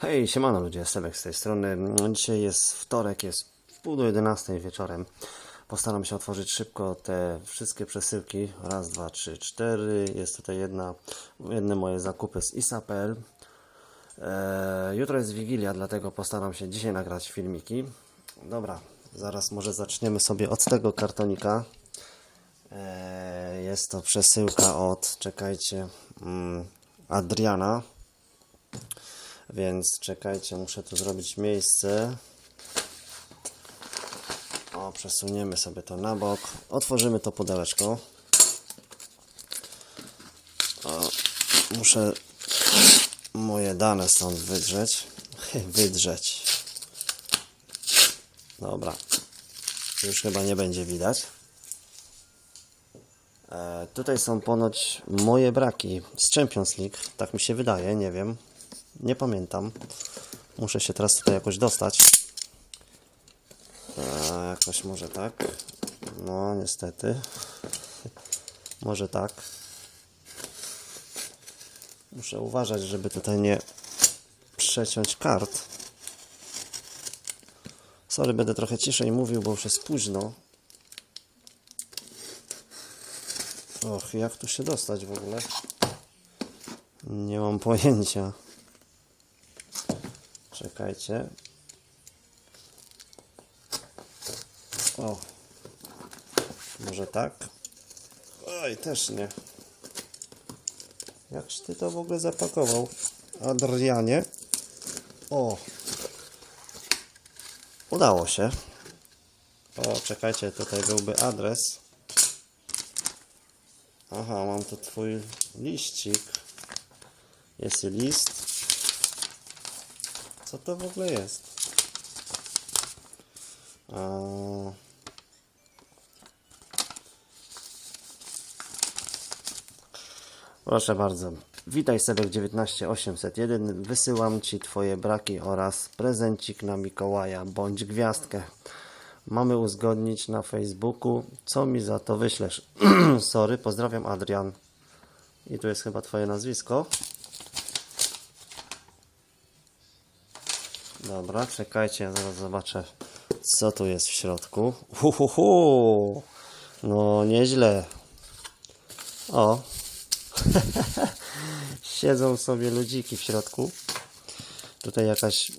Hej, siemano ludzie, Sebek z tej strony. Dzisiaj jest wtorek, jest wpół do 11 wieczorem. Postaram się otworzyć szybko te wszystkie przesyłki. Raz, dwa, trzy, cztery. Jest tutaj jedna, jedne moje zakupy z isa.pl. Eee, jutro jest Wigilia, dlatego postaram się dzisiaj nagrać filmiki. Dobra, zaraz może zaczniemy sobie od tego kartonika. Eee, jest to przesyłka od, czekajcie, mm, Adriana. Więc czekajcie, muszę tu zrobić miejsce. O, przesuniemy sobie to na bok. Otworzymy to pudełeczko. O, muszę moje dane stąd wydrzeć. Wydrzeć. Dobra. Już chyba nie będzie widać. E, tutaj są ponoć moje braki z Champions League. Tak mi się wydaje, nie wiem. Nie pamiętam. Muszę się teraz tutaj jakoś dostać. E, jakoś może tak. No, niestety. Może tak. Muszę uważać, żeby tutaj nie przeciąć kart. Sorry, będę trochę ciszej mówił, bo już jest późno. Och, jak tu się dostać w ogóle? Nie mam pojęcia. Czekajcie. O. Może tak? Oj, też nie. Jakż ty to w ogóle zapakował? Adrianie. O. Udało się. O, czekajcie, tutaj byłby adres. Aha, mam tu twój liścik. Jest list. Co to w ogóle jest? Proszę bardzo. Witaj Sebek 19801. Wysyłam Ci Twoje braki oraz prezencik na Mikołaja bądź gwiazdkę. Mamy uzgodnić na Facebooku, co mi za to wyślesz. Sorry, pozdrawiam Adrian. I tu jest chyba Twoje nazwisko. Dobra, czekajcie, zaraz zobaczę, co tu jest w środku. Uhuhu! No, nieźle. O! Siedzą sobie ludziki w środku. Tutaj jakaś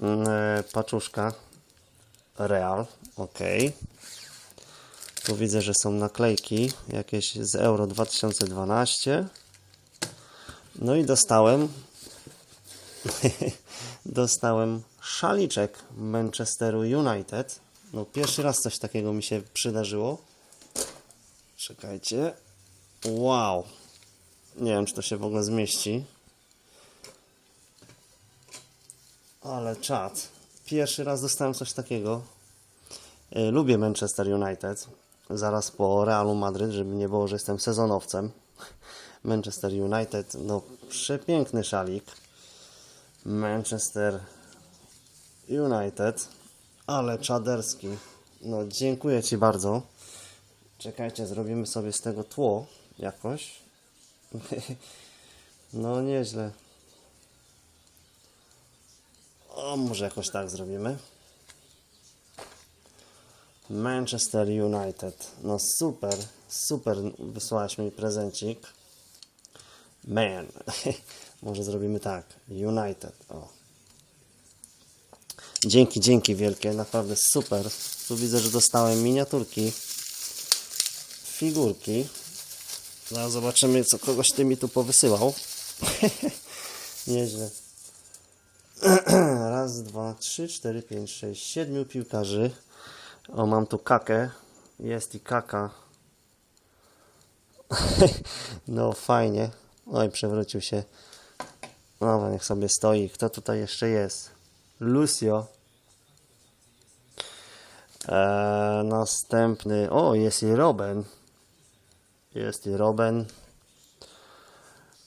mm, e, paczuszka. Real, ok. Tu widzę, że są naklejki jakieś z Euro 2012. No i dostałem dostałem szaliczek Manchesteru United. No pierwszy raz coś takiego mi się przydarzyło. Czekajcie. Wow. Nie wiem, czy to się w ogóle zmieści. Ale czad. Pierwszy raz dostałem coś takiego. E, Lubię Manchester United. Zaraz po Realu Madryt, żeby nie było, że jestem sezonowcem. Manchester United, no przepiękny szalik. Manchester United, ale czaderski. No, dziękuję Ci bardzo. Czekajcie, zrobimy sobie z tego tło jakoś. No, nieźle. O, może jakoś tak zrobimy. Manchester United. No super, super wysłałaś mi prezencik. Man. Może zrobimy tak. United. O. Dzięki, dzięki wielkie. Naprawdę super. Tu widzę, że dostałem miniaturki. Figurki. Zaraz zobaczymy, co kogoś ty mi tu powysyłał. Nieźle. Raz, dwa, trzy, cztery, pięć, sześć, siedmiu piłkarzy. O, mam tu kakę. Jest i kaka. No, fajnie. Oj, przewrócił się. Dobra, niech sobie stoi. Kto tutaj jeszcze jest? Lucio. Eee, następny. O, jest i Robin. Jest i Robin.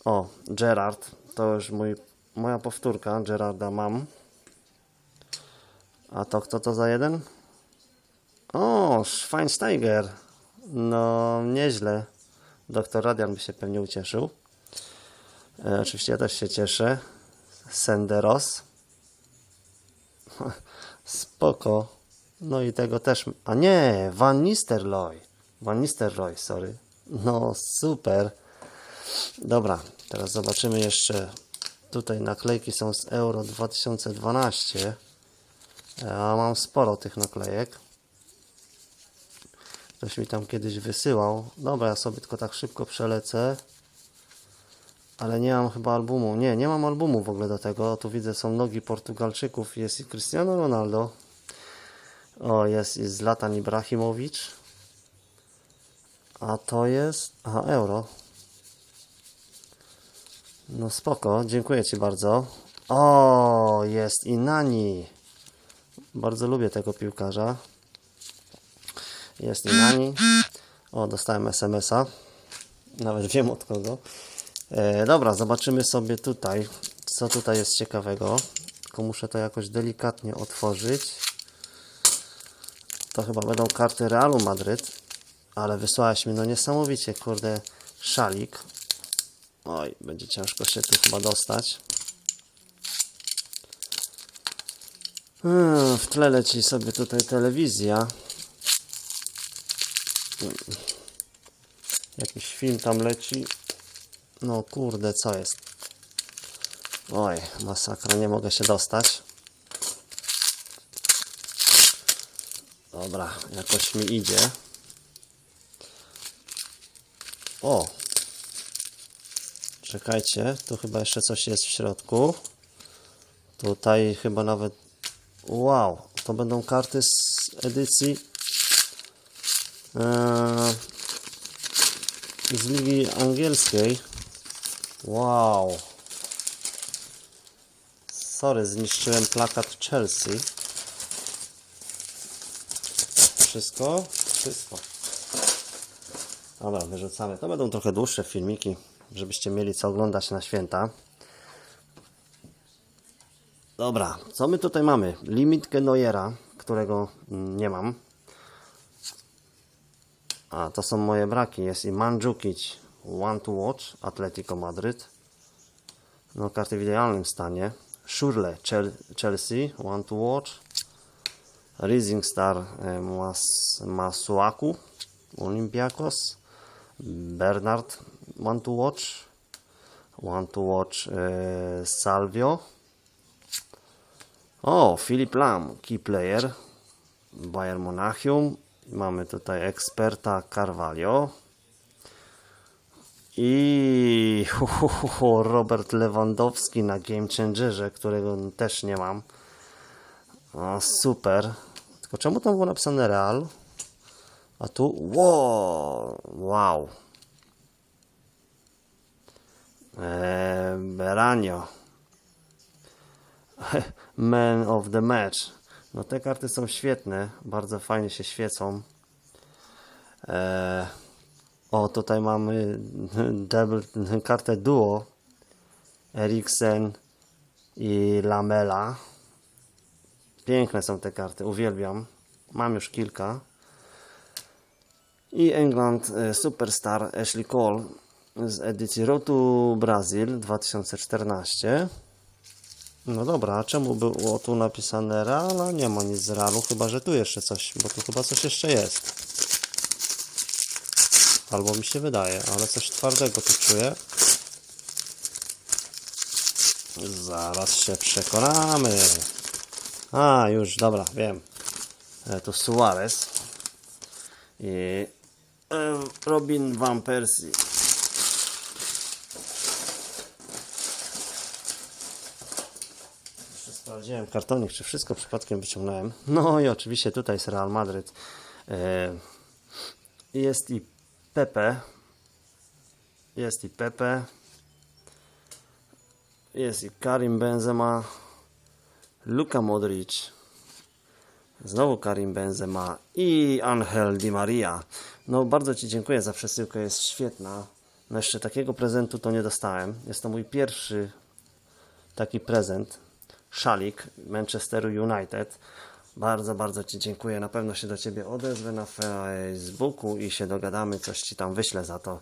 O, Gerard. To już mój, moja powtórka. Gerarda mam. A to kto to za jeden? O, Schweinsteiger. No, nieźle. Doktor Radian by się pewnie ucieszył. E, oczywiście ja też się cieszę. Senderos. Spoko. No i tego też. A nie, Van Nistelrooy. Van Nistelrooy, sorry. No super. Dobra, teraz zobaczymy jeszcze. Tutaj naklejki są z Euro 2012. Ja mam sporo tych naklejek. Ktoś mi tam kiedyś wysyłał. Dobra, ja sobie tylko tak szybko przelecę. Ale nie mam chyba albumu. Nie, nie mam albumu w ogóle do tego. Tu widzę, są nogi Portugalczyków. Jest i Cristiano Ronaldo. O, jest i Zlatan Ibrahimowicz. A to jest... Aha, euro. No spoko, dziękuję Ci bardzo. O, jest i Nani. Bardzo lubię tego piłkarza. Jest i Nani. O, dostałem SMS-a. Nawet wiem od kogo. E, dobra, zobaczymy sobie tutaj, co tutaj jest ciekawego. Tylko muszę to jakoś delikatnie otworzyć. To chyba będą karty Realu Madryt. Ale wysłałeś mi no niesamowicie, kurde, szalik. Oj, będzie ciężko się tu chyba dostać. Hmm, w tle leci sobie tutaj telewizja. Hmm. Jakiś film tam leci. No kurde, co jest? Oj, masakra, nie mogę się dostać. Dobra, jakoś mi idzie. O! Czekajcie, tu chyba jeszcze coś jest w środku. Tutaj chyba nawet... Wow, to będą karty z edycji... Eee, z ligi angielskiej. Wow. Sorry, zniszczyłem plakat Chelsea. Wszystko? Wszystko. Dobra, wyrzucamy. To będą trochę dłuższe filmiki, żebyście mieli co oglądać na święta. Dobra, co my tutaj mamy? Limitkę Neuera, którego mm, nie mam. A, to są moje braki. Jest i Mandzukic One to Watch, Atletico Madryt. No, karty w idealnym stanie. Szurle, Chel- Chelsea, One to Watch. Rising Star e, Mas Masuaku, Olympiakos. Bernard, One to Watch. One to Watch e, Salvio. O, Filip Lam, Key Player. Bayern Monachium. Mamy tutaj eksperta Carvalho. I hu, hu, hu, hu, Robert Lewandowski na Game Changerze, którego też nie mam. O, super. Tylko czemu tam było napisane Real? A tu wow, wow. Eee, Beranio. Man of the match. No te karty są świetne, bardzo fajnie się świecą. Eee, o, tutaj mamy double, kartę duo. Eriksen i Lamela. Piękne są te karty, uwielbiam. Mam już kilka. I England e, Superstar Ashley Cole z edycji Road to Brazil 2014. No dobra, czemu było tu napisane Reala? Nie ma nic z Realu, chyba że tu jeszcze coś, bo tu chyba coś jeszcze jest. Albo mi się wydaje, ale coś twardego tu czuję. Zaraz się przekonamy. A, już, dobra, wiem. E, To Suarez i e, Robin Van Persie. Sprawdziłem kartonik, czy wszystko przypadkiem wyciągnąłem. No i oczywiście tutaj jest Real Madryt. E, Jest i Pepe. Jest i Pepe. Jest i Karim Benzema. Luka Modric. Znowu Karim Benzema i Angel Di Maria. No bardzo Ci dziękuję za przesyłkę, jest świetna. No jeszcze takiego prezentu to nie dostałem. Jest to mój pierwszy taki prezent. Szalik Manchesteru United. Bardzo, bardzo Ci dziękuję. Na pewno się do Ciebie odezwę na Facebooku i się dogadamy. Coś Ci tam wyślę za to.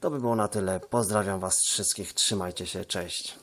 To by było na tyle. Pozdrawiam Was wszystkich. Trzymajcie się. Cześć.